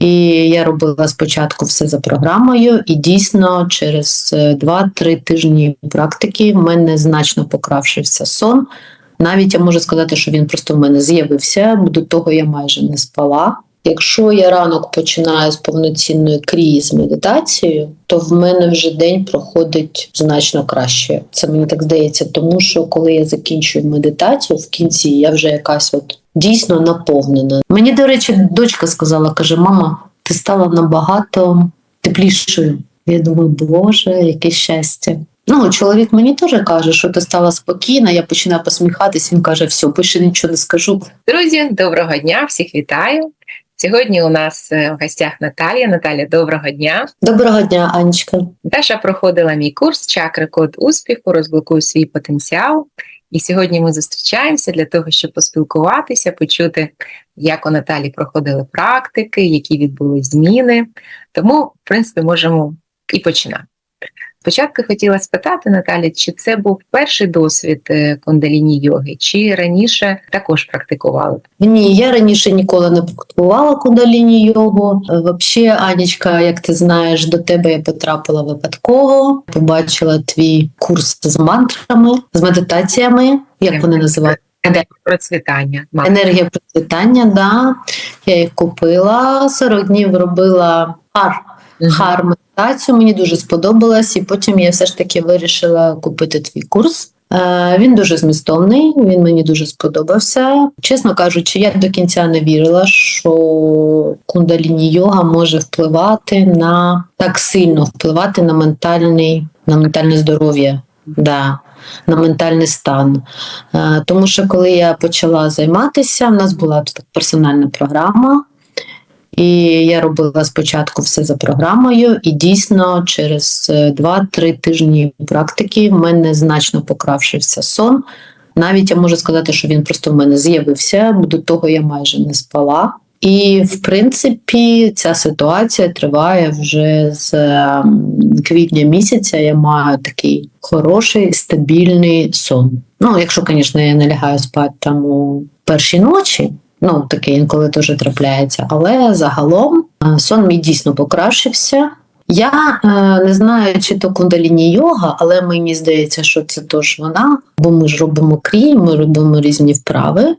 І я робила спочатку все за програмою, і дійсно через 2-3 тижні практики в мене значно покращився сон. Навіть я можу сказати, що він просто в мене з'явився, до того я майже не спала. Якщо я ранок починаю з повноцінної крії з медитацією, то в мене вже день проходить значно краще. Це мені так здається, тому що коли я закінчую медитацію, в кінці я вже якась от дійсно наповнена. Мені, до речі, дочка сказала: каже: Мама, ти стала набагато теплішою. Я думаю, Боже, яке щастя. Ну, чоловік мені теж каже, що ти стала спокійна. Я починаю посміхатись. Він каже: все, більше нічого не скажу. Друзі, доброго дня, всіх вітаю. Сьогодні у нас е, в гостях Наталія. Наталя, доброго дня. Доброго дня, Анечка. Даша проходила мій курс Чакри Код успіху, розблокуй свій потенціал. І сьогодні ми зустрічаємося для того, щоб поспілкуватися, почути, як у Наталі проходили практики, які відбулись зміни. Тому, в принципі, можемо і починати. Спочатку хотіла спитати Наталі, чи це був перший досвід е, кундаліні йоги, чи раніше також практикували? Ні, я раніше ніколи не практикувала кундаліні йогу. Взагалі, Анічка, як ти знаєш, до тебе я потрапила випадково. Побачила твій курс з мантрами, з медитаціями. Як вони називають? Процвітання. Енергія процвітання, да. Я їх купила. 40 днів робила хар. Хар медитацію мені дуже сподобалось, і потім я все ж таки вирішила купити твій курс. Е, він дуже змістовний, він мені дуже сподобався. Чесно кажучи, я до кінця не вірила, що кундаліні йога може впливати на так сильно впливати на ментальний, на ментальне здоров'я. Да. На ментальний стан. Е, тому що коли я почала займатися, в нас була персональна програма, і я робила спочатку все за програмою, і дійсно через 2-3 е, тижні практики в мене значно покращився сон. Навіть я можу сказати, що він просто в мене з'явився, до того я майже не спала. І, в принципі, ця ситуація триває вже з квітня місяця. Я маю такий хороший стабільний сон. Ну, якщо, звісно, я не лягаю спати там у першій ночі. Ну, таке інколи теж трапляється. Але загалом е, сон мій дійсно покращився. Я е, не знаю, чи то кундаліні йога, але мені здається, що це теж вона, бо ми ж робимо крій, ми робимо різні вправи.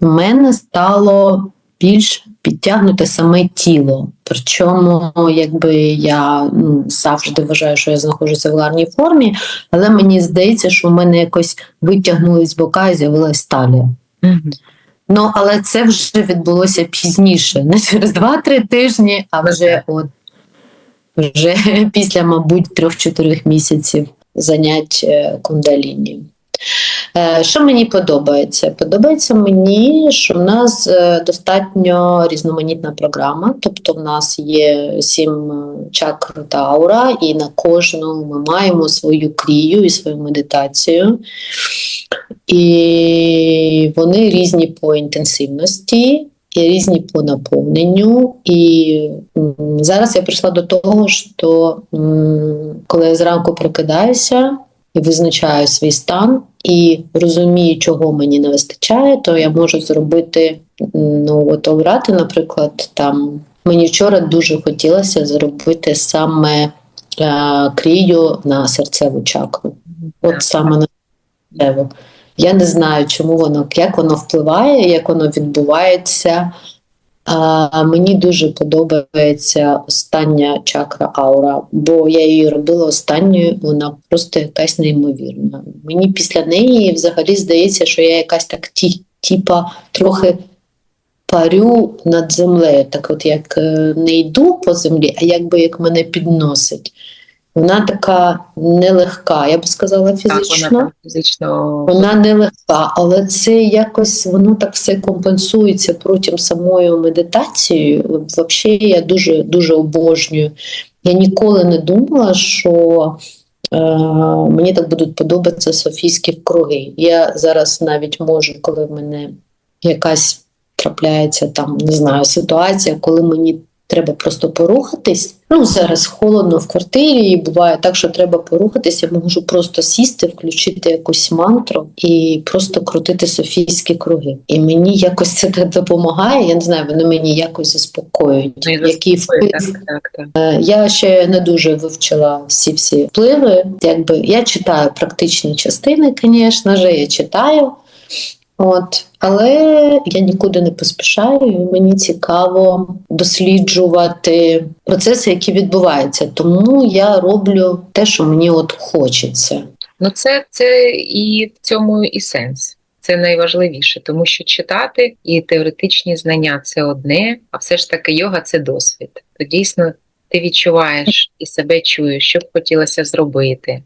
У мене стало більш підтягнуте саме тіло. Причому, якби я ну, завжди вважаю, що я знаходжуся в гарній формі, але мені здається, що в мене якось витягнулись бока і з'явилась талія. Mm -hmm. Ну, але це вже відбулося пізніше, не через 2-3 тижні, а вже от вже після, мабуть, трьох-чотирьох місяців занять е, кундаліні. Е, що мені подобається? Подобається мені, що в нас е, достатньо різноманітна програма, тобто в нас є сім чакр та аура, і на кожну ми маємо свою крію і свою медитацію. І вони різні по інтенсивності, і різні по наповненню. І зараз я прийшла до того, що коли я зранку прокидаюся і визначаю свій стан, і розумію, чого мені не вистачає, то я можу зробити, ну от обрати, наприклад, там мені вчора дуже хотілося зробити саме е, крію на серцеву чакру. От саме на серцеву. Я не знаю, чому воно, як воно впливає, як воно відбувається. А, Мені дуже подобається остання чакра аура, бо я її робила останньою, вона просто якась неймовірна. Мені після неї взагалі здається, що я якась так ті, тіпа трохи парю над землею. Так от як е, не йду по землі, а якби як мене підносить. Вона така нелегка, я б сказала фізично. Так, вона фізично вона нелегка, але це якось воно так все компенсується протягом самої медитації. Взагалі, я дуже дуже обожнюю. Я ніколи не думала, що е, мені так будуть подобатися Софійські круги. Я зараз навіть можу, коли в мене якась трапляється там, не знаю, ситуація, коли мені треба просто порухатись. Ну, зараз холодно в квартирі, і буває так, що треба порухатись. Я можу просто сісти, включити якусь мантру і просто крутити софійські круги. І мені якось це допомагає. Я не знаю, вони мені якось заспокоюють. Ну, і Який вплив Так, так, так. Е, Я ще не дуже вивчила всі всі впливи. Якби я читаю практичні частини, звісно ж, я читаю. От, але я нікуди не поспішаю. і Мені цікаво досліджувати процеси, які відбуваються. Тому я роблю те, що мені от хочеться. Ну, це, це і в цьому і сенс. Це найважливіше, тому що читати і теоретичні знання це одне, а все ж таки йога це досвід. То дійсно ти відчуваєш і себе чуєш, що б хотілося зробити.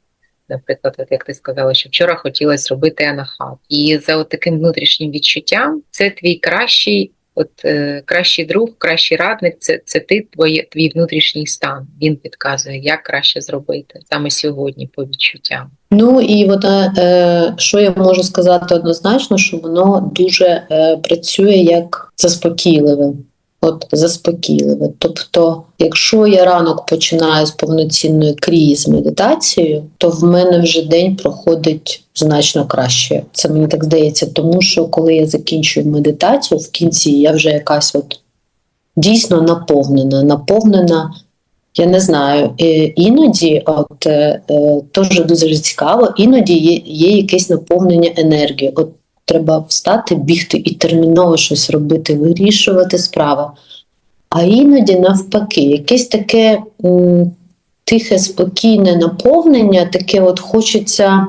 Наприклад, от як ти сказала, що вчора хотілося зробити анахат. І за от таким внутрішнім відчуттям це твій кращий, от е, кращий друг, кращий радник, це, це ти, твоє, твій внутрішній стан. Він підказує, як краще зробити саме сьогодні по відчуттям. Ну і вона, е, що я можу сказати однозначно, що воно дуже е, працює як заспокійливе. От заспокійливе. Тобто, якщо я ранок починаю з повноцінної крії з медитацією, то в мене вже день проходить значно краще. Це мені так здається, тому що коли я закінчую медитацію, в кінці я вже якась от дійсно наповнена, наповнена. Я не знаю, е, іноді, от е, е, теж дуже цікаво, іноді є, є якесь наповнення енергії. От треба встати, бігти і терміново щось робити, вирішувати справи. А іноді навпаки, якесь таке м, тихе, спокійне наповнення, таке от хочеться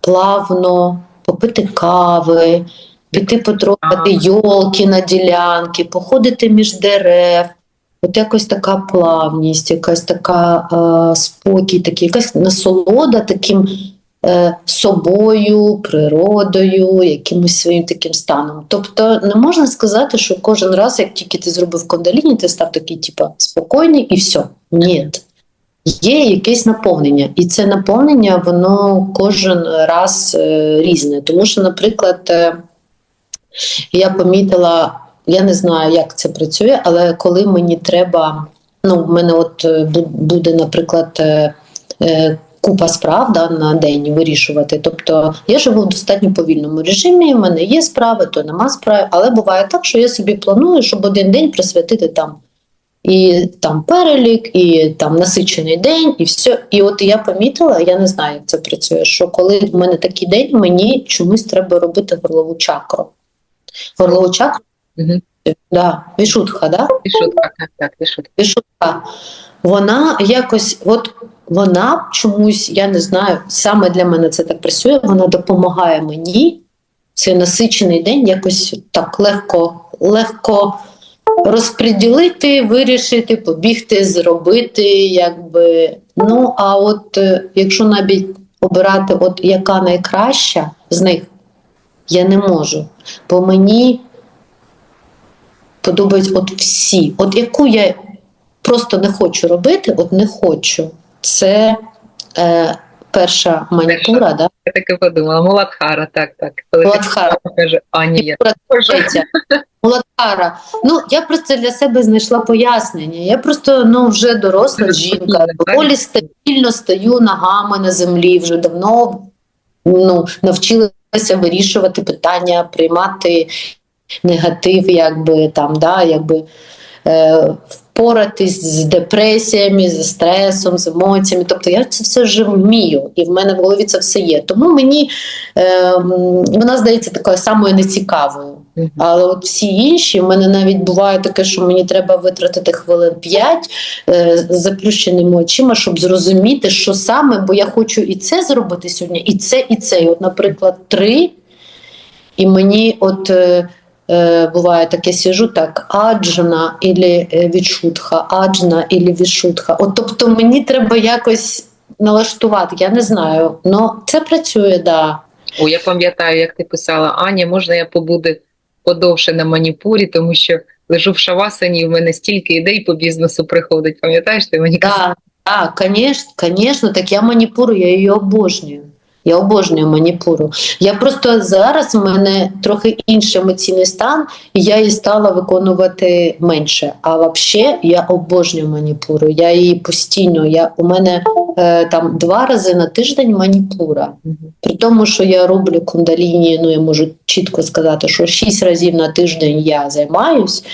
плавно попити кави, піти потрогати йолки на ділянки, походити між дерев. От якось така плавність, якась така е, спокій, такий, якась насолода таким собою, природою, якимось своїм таким станом. Тобто не можна сказати, що кожен раз, як тільки ти зробив кондаліні, ти став такий, типа, спокійний і все. Ні. Є якесь наповнення, і це наповнення, воно кожен раз е, різне. Тому що, наприклад, е, я помітила, я не знаю, як це працює, але коли мені треба, ну, в мене от е, буде, наприклад, е, е, купа справ да, на день вирішувати. Тобто я живу в достатньо повільному режимі, в мене є справи, то нема справи, але буває так, що я собі планую, щоб один день присвятити там. І там перелік, і там насичений день, і все. І от я помітила, я не знаю, як це працює. Що коли в мене такий день, мені чомусь треба робити горлову чакру. Горлову чакру, Угу. да, вішутха, да? Ти шутка, так, так, ти шутка. Вона якось, от вона чомусь, я не знаю, саме для мене це так працює. Вона допомагає мені цей насичений день якось так легко, легко розподілити, вирішити, побігти, зробити, якби. Ну, а от е, якщо навіть обирати, от яка найкраща з них, я не можу. Бо мені подобаються от всі. От яку я просто не хочу робити, от не хочу. Це е, перша манікура, да? Я таки подумала, Муладхара, так, так. Коли Муладхара. каже, а ні, я. Муладхара. Ну, я просто для себе знайшла пояснення. Я просто ну, вже доросла жінка, доволі стабільно стою ногами на землі, вже давно ну, навчилася вирішувати питання, приймати негатив, якби там, да, якби. Е, впоратись з депресіями, з стресом, з емоціями. Тобто я це все вже вмію, і в мене в голові це все є. Тому мені е, вона здається такою самою нецікавою. Але от всі інші, в мене навіть буває таке, що мені треба витратити хвилин 5 е, з заплющеними очима, щоб зрозуміти, що саме, бо я хочу і це зробити сьогодні, і це, і це. І от, наприклад, три. І мені от е, е, буває таке, сижу так, аджна ілі е, відшутха, аджна ілі відшутха. От, тобто мені треба якось налаштувати, я не знаю. Ну, це працює, так. Да. О, я пам'ятаю, як ти писала, Аня, можна я побуду подовше на маніпурі, тому що лежу в шавасані, і в мене стільки ідей по бізнесу приходить. Пам'ятаєш, ти мені казала? Да, да, конечно, конечно, так я маніпуру, я її обожнюю. Я обожнюю маніпуру. Я просто зараз в мене трохи інший емоційний стан, і я її стала виконувати менше. А взагалі я обожнюю маніпуру. Я її постійно. Я, у мене е, там два рази на тиждень маніпура. При тому, що я роблю кундаліні, ну я можу чітко сказати, що 6 разів на тиждень я займаюсь.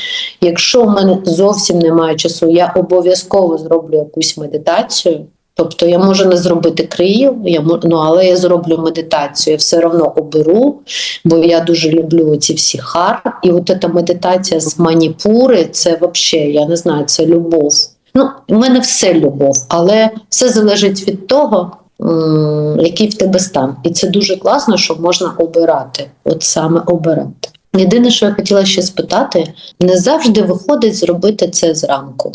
Якщо в мене зовсім немає часу, я обов'язково зроблю якусь медитацію. Тобто я можу не зробити крию, я ну, але я зроблю медитацію, я все одно оберу, бо я дуже люблю ці всі хар. І от ця медитація з маніпури, це взагалі, я не знаю, це любов. Ну, в мене все любов, але все залежить від того, який в тебе стан. І це дуже класно, що можна обирати, от саме обирати. Єдине, що я хотіла ще спитати, не завжди виходить зробити це зранку.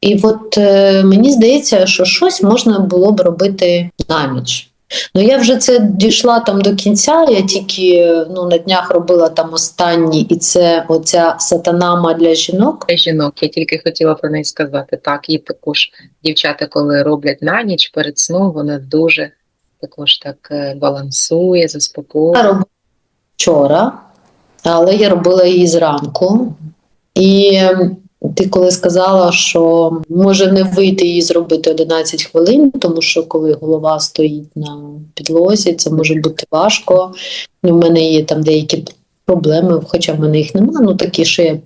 І от е, мені здається, що щось можна було б робити на ніч. Ну я вже це дійшла там до кінця. Я тільки ну, на днях робила там останні, і це оця сатанама для жінок. Для жінок, я тільки хотіла про неї сказати. Так, і також дівчата, коли роблять на ніч перед сном, вона дуже також так е, балансує, Я робила вчора, але я робила її зранку. І ем, ти коли сказала, що може не вийти її зробити 11 хвилин, тому що коли голова стоїть на підлозі, це може бути важко. У мене є там деякі проблеми, хоча в мене їх немає, ну такі, я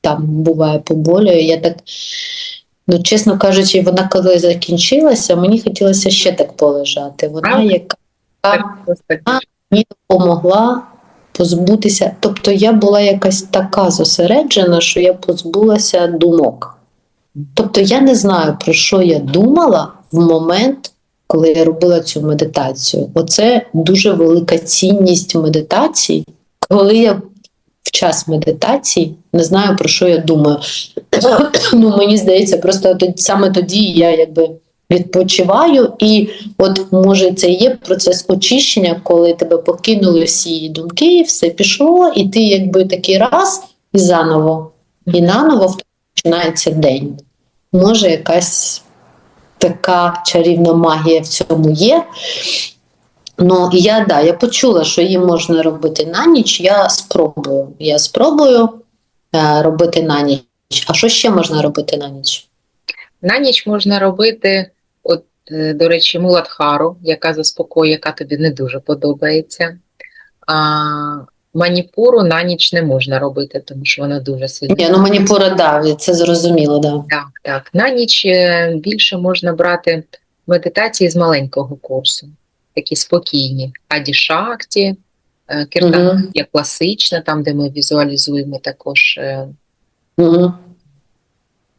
там буває поболюю. Я так, ну чесно кажучи, вона коли закінчилася, мені хотілося ще так полежати. Вона яка мені допомогла позбутися. Тобто я була якась така зосереджена, що я позбулася думок. Тобто я не знаю, про що я думала в момент, коли я робила цю медитацію. Оце дуже велика цінність медитації, коли я в час медитації не знаю, про що я думаю. ну, мені здається, просто саме тоді я якби відпочиваю, і от може це і є процес очищення, коли тебе покинули всі думки, все пішло, і ти якби такий раз і заново, і наново починається день. Може, якась така чарівна магія в цьому є. Ну, я да, я почула, що її можна робити на ніч. Я спробую. Я спробую е, робити на ніч. А що ще можна робити на ніч? На ніч можна робити, до речі, муладхару, яка заспокоює, яка тобі не дуже подобається. А маніпуру на ніч не можна робити, тому що вона дуже сильна. Ні, ну маніпура, да, це зрозуміло, да. Так, так. На ніч е, більше можна брати медитації з маленького курсу, такі спокійні. Аді шакті, е, Угу. є класична, там, де ми візуалізуємо також е, Угу.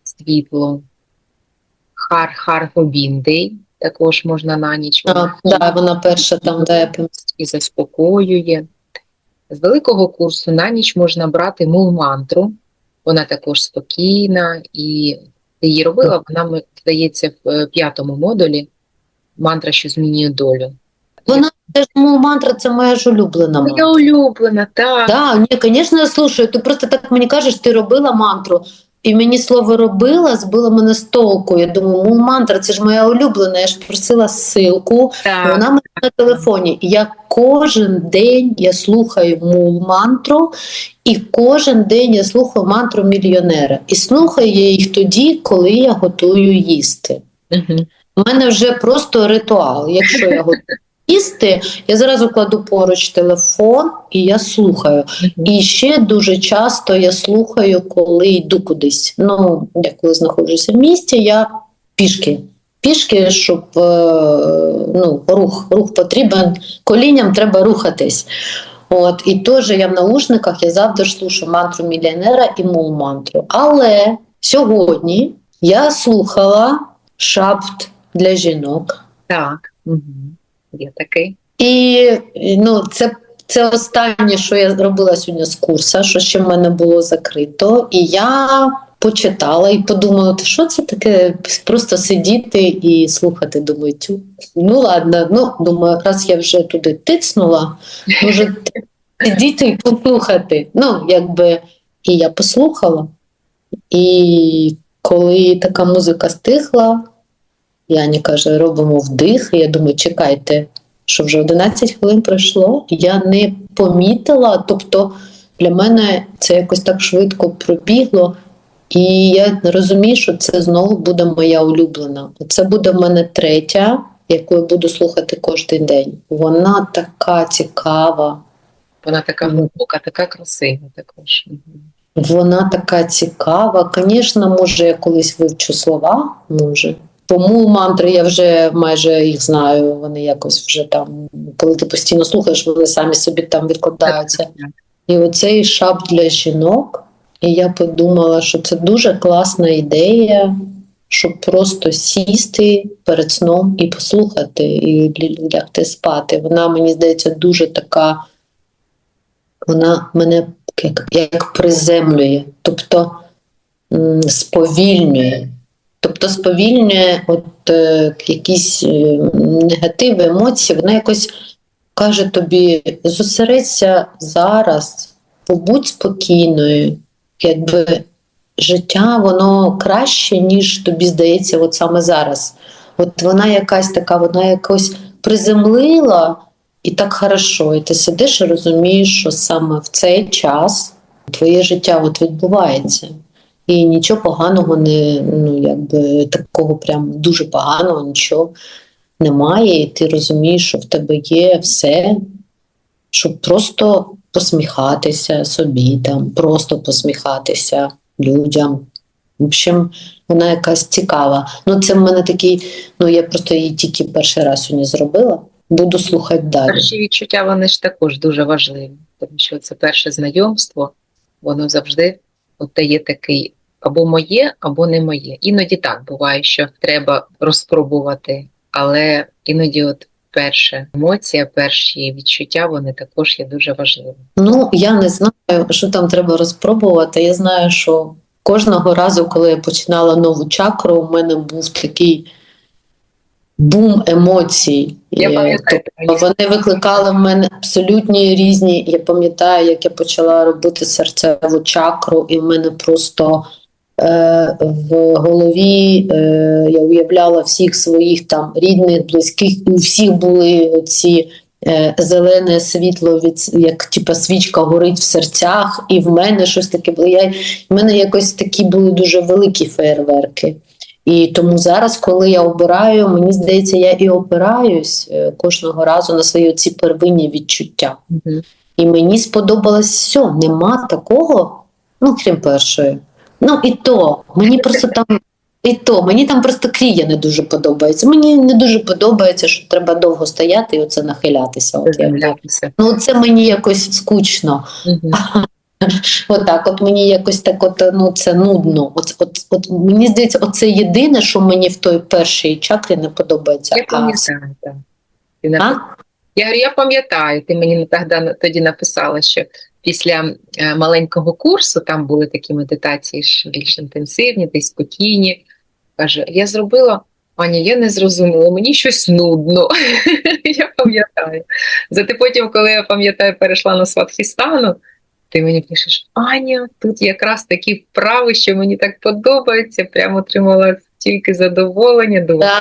світло. Хар Хар Гобіндей також можна на ніч. А, да, вона перша там, де і заспокоює. З великого курсу на ніч можна брати мул-мантру. Вона також спокійна, і ти її робила, вона, здається, в е, п'ятому модулі мантра, що змінює долю. Вона теж мантра, це моя ж улюблена. Моя улюблена, так. Да, ні, звісно, я слушаю. Ти просто так мені кажеш, ти робила мантру. І мені слово робила збило мене з толку. Я думаю, ну мантра, це ж моя улюблена. Я ж просила ссылку, і так. вона мене на телефоні. Я кожен день я слухаю мул мантру, і кожен день я слухаю мантру мільйонера. І слухаю я їх тоді, коли я готую їсти. У мене вже просто ритуал. Якщо я готую їсти, я зразу кладу поруч телефон і я слухаю. І ще дуже часто я слухаю, коли йду кудись. Ну, я коли знаходжуся в місті, я пішки. Пішки, щоб е, ну, рух, рух потрібен, колінням треба рухатись. От, і теж я в наушниках я завжди слушаю мантру мільйонера і мул мантру. Але сьогодні я слухала шапт для жінок. Так. Мгм. Є такий. І ну, це, це останнє, що я зробила сьогодні з курсу, що ще в мене було закрито. І я почитала і подумала, «Та що це таке? Просто сидіти і слухати. Думаю, тю. Ну ладно, ну думаю, раз я вже туди тицнула, може сидіти і послухати. Ну, якби і я послухала. І коли така музика стихла, Яні каже, робимо вдих. І я думаю, чекайте, що вже 11 хвилин пройшло, я не помітила. Тобто для мене це якось так швидко пробігло. І я розумію, що це знову буде моя улюблена. Це буде в мене третя, яку я буду слухати кожен день. Вона така цікава, Вона така глибока, така красива також. Вона така цікава. Звісно, може, я колись вивчу слова, може. Тому мантри я вже майже їх знаю. Вони якось вже там, коли ти постійно слухаєш, вони самі собі там відкладаються. І оцей шап для жінок. І я подумала, що це дуже класна ідея, щоб просто сісти перед сном і послухати, і лягти спати. Вона, мені здається, дуже така, вона мене як, як приземлює, тобто сповільнює. Тобто сповільнює от, е, якісь е, негативи, емоції, вона якось каже тобі: зосередься зараз, побудь спокійною, якби життя воно краще, ніж тобі здається, от саме зараз. От вона якась така, вона якось приземлила і так хорошо. І ти сидиш і розумієш, що саме в цей час твоє життя от відбувається. І нічого поганого не ну якби такого прям дуже поганого, нічого немає, і ти розумієш, що в тебе є все, щоб просто посміхатися собі, там, просто посміхатися людям. В общем, вона якась цікава. Ну, це в мене такий, ну я просто її тільки перший раз сьогодні зробила. Буду слухати далі. Перші відчуття вони ж також дуже важливі, тому що це перше знайомство, воно завжди дає такий або моє, або не моє. Іноді так буває, що треба розпробувати, але іноді, от перша емоція, перші відчуття, вони також є дуже важливі. Ну, я не знаю, що там треба розпробувати. Я знаю, що кожного разу, коли я починала нову чакру, у мене був такий бум емоцій. Я Е, пам'ятаю, тобто вони викликали в мене абсолютні різні. Я пам'ятаю, як я почала робити серцеву чакру, і в мене просто в голові е, я уявляла всіх своїх там рідних, близьких, і у всіх були ці е, зелене світло, від як типа свічка горить в серцях, і в мене щось таке було. Я, в мене якось такі були дуже великі фейерверки. І тому зараз, коли я обираю, мені здається, я і опираюсь е, кожного разу на свої ці первинні відчуття. Мгм. І мені сподобалось все. Нема такого, ну крім першої. Ну і то мені просто там. І то мені там просто крія не дуже подобається. Мені не дуже подобається, що треба довго стояти і оце нахилятися. От, я, ну це мені якось скучно. Мгм. Отак, от мені якось так, от ну це нудно. От, от, от мені здається, оце єдине, що мені в той першій чакрі не подобається. Я пам'ятаю? Я говорю, я пам'ятаю, ти мені тоді написала, що після е, маленького курсу там були такі медитації більш інтенсивні, й спокійні. Каже, я зробила, Аня, я не зрозуміла, мені щось нудно. я пам'ятаю. Зате потім, коли я пам'ятаю, перейшла на Сватхістану, ти мені пишеш, Аня, тут якраз такі вправи, що мені так подобається, прямо отримала тільки задоволення. Думаю,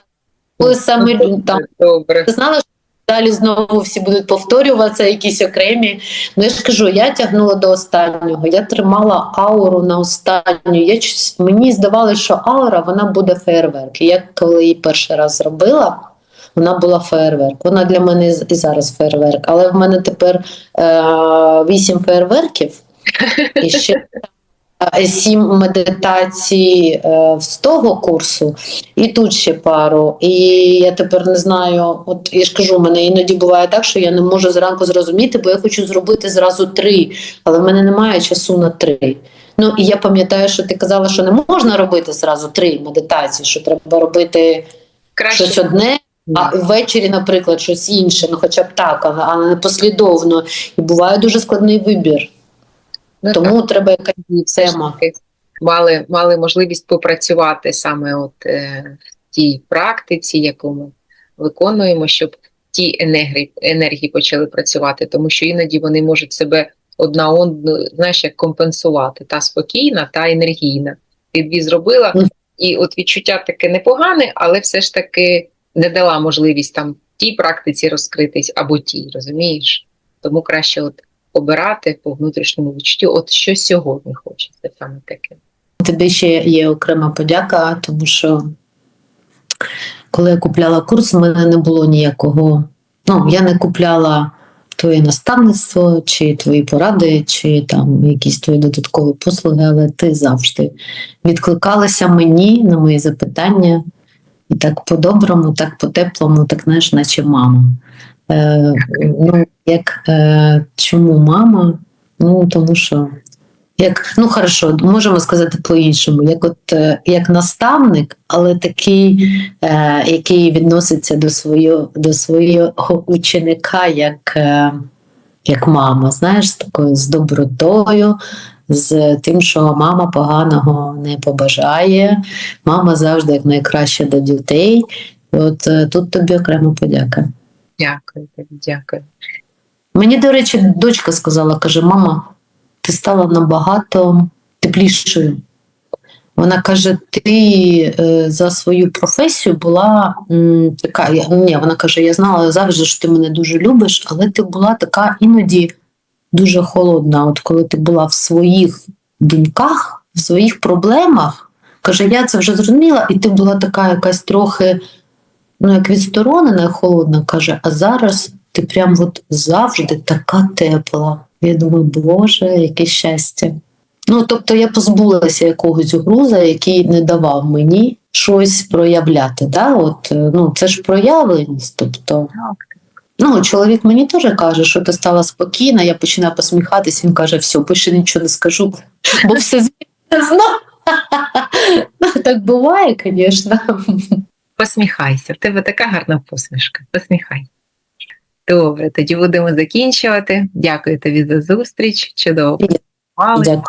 Да. Саме там добре. Ти знала, що далі знову всі будуть повторюватися, якісь окремі. Ну я ж кажу, я тягнула до останнього. Я тримала ауру на останню. Я мені здавалося, що аура вона буде фейерверк. Я коли її перший раз зробила, вона була фейерверк. Вона для мене і зараз фейерверк. Але в мене тепер е, вісім фейерверків і ще. е, Сім медитацій е, з того курсу, і тут ще пару. І я тепер не знаю. От я ж кажу, у мене іноді буває так, що я не можу зранку зрозуміти, бо я хочу зробити зразу три, але в мене немає часу на три. Ну і я пам'ятаю, що ти казала, що не можна робити зразу три медитації, що треба робити Краще щось одне. А ввечері, наприклад, щось інше, ну хоча б так, а- а не послідовно. І буває дуже складний вибір. Ну, Тому треба якась І тема. мали, мали можливість попрацювати саме от, е, в тій практиці, яку ми виконуємо, щоб ті енергії, енергії почали працювати, тому що іноді вони можуть себе одна одну, знаєш, як компенсувати. Та спокійна, та енергійна. Ти дві зробила, і от відчуття таке непогане, але все ж таки не дала можливість там тій практиці розкритись або тій, розумієш? Тому краще от обирати по внутрішньому відчуттю, от що сьогодні хочеться саме таке. Тобі ще є окрема подяка, тому що коли я купляла курс, в мене не було ніякого. Ну, я не купляла твоє наставництво, чи твої поради, чи там якісь твої додаткові послуги, але ти завжди відкликалася мені на мої запитання. І так по-доброму, так по-теплому, так знаєш, наче мама. Е, ну, як, е, чому мама? Ну, тому що як, ну хорошо, можемо сказати по-іншому, як от е, як наставник, але такий, е, який відноситься до свого, до свого ученика як, е, як мама, знаєш, з такою з добротою, з тим, що мама поганого не побажає, мама завжди як найкраще до дітей. От е, тут тобі окрема подяка. Дякую дякую. Мені, до речі, дочка сказала, каже: мама, ти стала набагато теплішою. Вона каже: ти е, за свою професію була така. Ні, вона каже: я знала завжди, що ти мене дуже любиш, але ти була така іноді дуже холодна. От коли ти була в своїх думках, в своїх проблемах, каже, я це вже зрозуміла, і ти була така якась трохи, ну, як відсторонена, холодна, каже, а зараз ти прям от завжди така тепла. Я думаю, Боже, яке щастя. Ну, тобто я позбулася якогось груза, який не давав мені щось проявляти. Да? От, е, ну, це ж проявленість. Тобто, ну, чоловік мені теж каже, що ти стала спокійна, я починаю посміхатись, він каже, все, більше нічого не скажу, бо все зміниться знов. Ну, Так буває, звісно. Посміхайся, в тебе така гарна посмішка. Посміхайся. Добре, тоді будемо закінчувати. Дякую тобі за зустріч. Чудово. Дякую.